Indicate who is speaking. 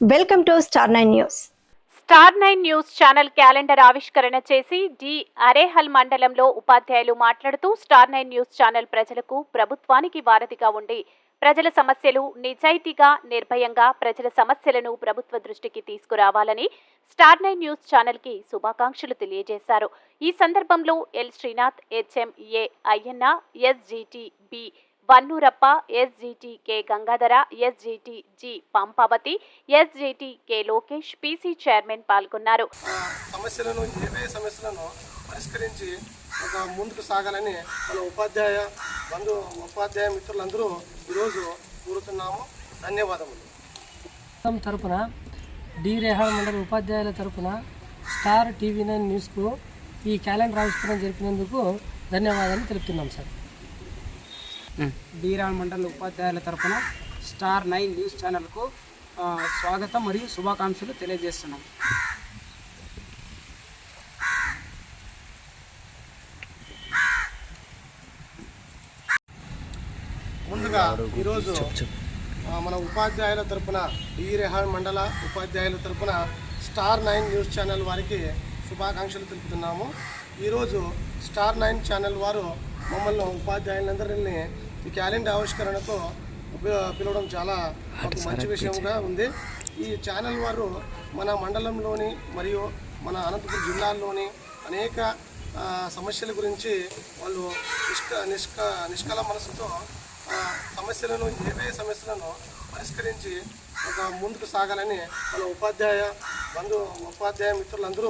Speaker 1: Welcome to star nine news.
Speaker 2: Star nine news channel calendar ఆవిష్కరణ చేసి D అరేహల్ మండలంలో ఉపాధ్యాయులు మాట్లాడుతూ స్టార్ నైన్ న్యూస్ ఛానల్ ప్రజలకు ప్రభుత్వానికి వారధిగా ఉండి ప్రజల సమస్యలు నిజాయితీగా నిర్భయంగా ప్రజల సమస్యలను ప్రభుత్వ దృష్టికి తీసుకురావాలని స్టార్ నైన్ న్యూస్ ఛానల్కి శుభాకాంక్షలు తెలియజేశారు. ఈ సందర్భంలో L Srinath HMA Ayyanna SGT B Vannurappa SGT K Gangadhara SGT G Pampavathi SGT K Lokesh PC chairman పాల్గొన్నారు.
Speaker 3: సమస్యలను ఏవే సమస్యలను పరిష్కరించి ఒక ముందుకు సాగాలని మన ఉపాధ్యాయ బంధు ఉపాధ్యాయ మిత్రులందరూ ఈరోజు కోరుతున్నాము. ధన్యవాదములు.
Speaker 4: తరపున డి రేహాల్ మండల ఉపాధ్యాయుల తరపున స్టార్ టీవీ నైన్ న్యూస్కు ఈ క్యాలెండర్ ఆవిష్కరణ జరిపినందుకు ధన్యవాదాలు తెలుపుతున్నాం సార్.
Speaker 5: బీరాల్ మండల ఉపాధ్యాయుల తరపున స్టార్ నైన్ న్యూస్ ఛానల్కు స్వాగతం మరియు శుభాకాంక్షలు తెలియజేస్తున్నాం.
Speaker 3: ముందుగా ఈరోజు మన ఉపాధ్యాయుల తరపున డి రెహాన్ మండల ఉపాధ్యాయుల తరపున స్టార్ నైన్ న్యూస్ ఛానల్ వారికి శుభాకాంక్షలు తెలుపుతున్నాము. ఈరోజు స్టార్ నైన్ ఛానల్ వారు మమ్మల్ని ఉపాధ్యాయులందరినీ ఈ క్యాలెండర్ ఆవిష్కరణతో పిలవడం చాలా మంచి విషయంగా ఉంది. ఈ ఛానల్ వారు మన మండలంలోని మరియు మన అనంతపురం జిల్లాల్లోని అనేక సమస్యల గురించి వాళ్ళు నిష్క నిష్క నిష్కల మనసుతో సమస్యలను ఏవే సమస్యలను పరిష్కరించి ఒక ముందుకు సాగాలని మన ఉపాధ్యాయ బంధు ఉపాధ్యాయ మిత్రులందరూ